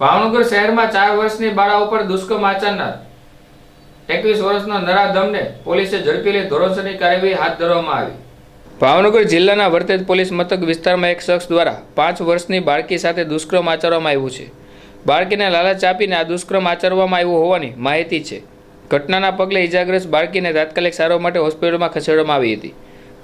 ભાવનગર શહેરમાં ચાર વર્ષની બાળા ઉપર દુષ્કર્મ આચરનાર. એકવીસ વર્ષના નરાધમને પોલીસે ઝડપી લઈ ધોરણસરની કાર્યવાહી હાથ ધરવામાં આવી. ભાવનગર જિલ્લાના વર્તેજ પોલીસ મથક વિસ્તારમાં એક શખ્સ દ્વારા પાંચ વર્ષની બાળકી સાથે દુષ્કર્મ આચરવામાં આવ્યું છે. બાળકીને લાલચ આપીને આ દુષ્કર્મ આચરવામાં આવ્યું હોવાની માહિતી છે. ઘટનાના પગલે ઇજાગ્રસ્ત બાળકીને તાત્કાલિક સારવાર માટે હોસ્પિટલમાં ખસેડવામાં આવી હતી.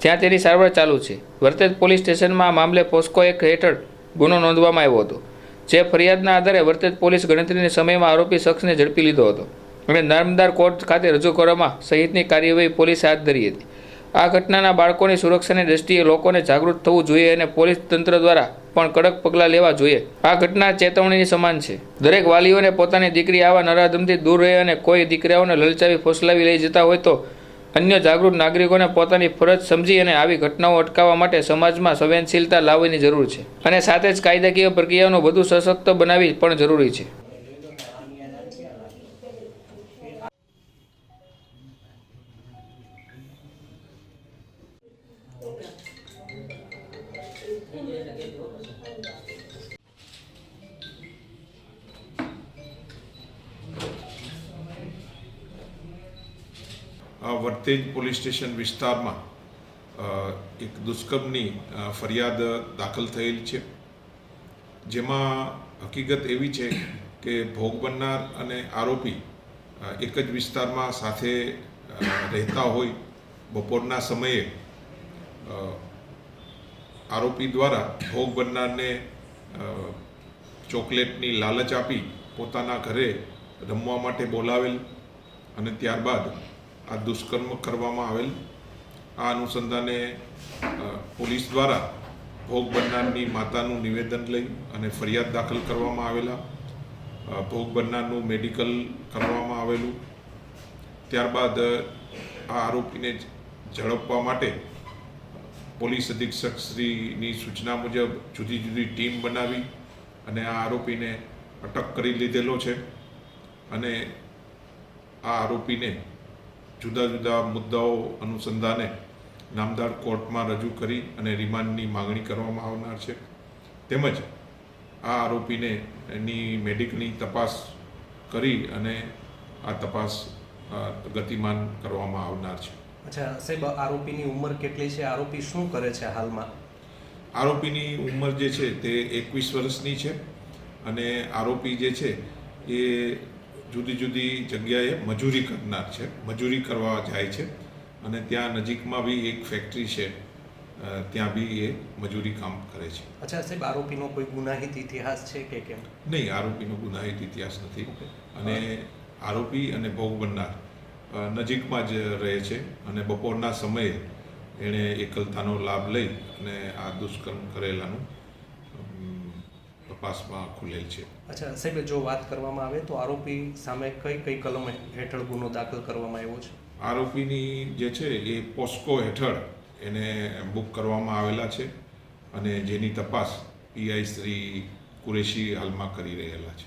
જ્યાં તેની સારવાર ચાલુ છે. વર્તેજ પોલીસ સ્ટેશનમાં આ મામલે પોસ્કો એક હેઠળ ગુનો નોંધવામાં આવ્યો હતો. જે ફરિયાદના આધારે વર્તેજ પોલીસ ગણતરીના સમયમાં આરોપી શખ્સને ઝડપી લીધો હતો. અને નર્મદાર કોર્ટ ખાતે રજૂ કરવામાં સહિતની કાર્યવાહી પોલીસે હાથ ધરી હતી. આ ઘટનાના બાળકોની સુરક્ષાની દ્રષ્ટિએ લોકોને જાગૃત થવું જોઈએ અને પોલીસ તંત્ર દ્વારા પણ કડક પગલાં લેવા જોઈએ. આ ઘટના ચેતવણીની સમાન છે. દરેક વાલીઓને પોતાની દીકરી આવા નરાધમથી દૂર રહે અને કોઈ દીકરાઓને લલચાવી ફોસલાવી લઈ જતા હોય તો અન્ય જાગૃત નાગરિકોને પોતાની ફરજ સમજી અને આવી ઘટનાઓ અટકાવવા માટે સમાજમાં સંવેદનશીલતા લાવવાની જરૂર છે. અને સાથે જ કાયદાકીય પ્રક્રિયાઓને વધુ સશક્ત બનાવવી પણ જરૂરી છે. વર્તેજ પોલીસ સ્ટેશન વિસ્તારમાં એક દુષ્કર્મની ફરિયાદ દાખલ થયેલ છે. જેમાં હકીકત એવી છે કે ભોગ બનનાર અને આરોપી એક જ વિસ્તારમાં સાથે રહેતા હોય બપોરના સમયે આરોપી દ્વારા ભોગ બનનારને ચોકલેટની લાલચ આપી પોતાના ઘરે રમવા માટે બોલાવેલ અને ત્યારબાદ આ દુષ્કર્મ કરવામાં આવેલ. આ અનુસંધાને પોલીસ દ્વારા ભોગ બનનારની માતાનું નિવેદન લઈ અને ફરિયાદ દાખલ કરવામાં આવેલા. ભોગ બનનારનું મેડિકલ કરવામાં આવેલું. ત્યારબાદ આ આરોપીને ઝડપવા માટે પોલીસ અધિક્ષક શ્રીની સૂચના મુજબ જુદી જુદી ટીમ બનાવી અને આ આરોપીને અટક કરી લીધેલો છે. અને આ આરોપીને જુદા જુદા મુદ્દાઓ અનુસંધાને નામદાર કોર્ટમાં રજૂ કરી અને રિમાન્ડની માગણી કરવામાં આવનાર છે. તેમજ આ આરોપીને એની મેડિકલની તપાસ કરી અને આ તપાસ ગતિમાન કરવામાં આવનાર છે. અચ્છા સાહેબ આરોપીની ઉંમર કેટલી છે? આરોપી શું કરે છે હાલમાં? આરોપીની ઉંમર જે છે તે એકવીસ વર્ષની છે અને આરોપી જે છે એ જુદી જુદી જગ્યાએ મજૂરી કરનાર છે. મજૂરી કરવા જાય છે અને ત્યાં નજીકમાં બી એક ફેક્ટરી છે. ત્યાં બી એ મજૂરી કામ કરે છે. અચ્છા સાહેબ આરોપીનો કોઈ ગુનાહિત ઇતિહાસ છે કે કેમ? નહીં આરોપીનો ગુનાહિત ઇતિહાસ નથી. અને આરોપી અને ભોગ બનનાર નજીકમાં જ રહે છે અને બપોરના સમયે એણે એકલતાનો લાભ લઈ અને આ દુષ્કર્મ કરેલાનું તપાસમાં ખુલેલ છે. અચ્છા સાહેબ જો વાત કરવામાં આવે તો આરોપી સામે કઈ કઈ કલમ હેઠળ ગુનો દાખલ કરવામાં આવ્યો છે? આરોપીની જે છે એ પોસ્કો હેઠળ એને બુક કરવામાં આવેલા છે અને જેની તપાસ પીઆઈ શ્રી કુરેશી હાલમાં કરી રહેલા છે.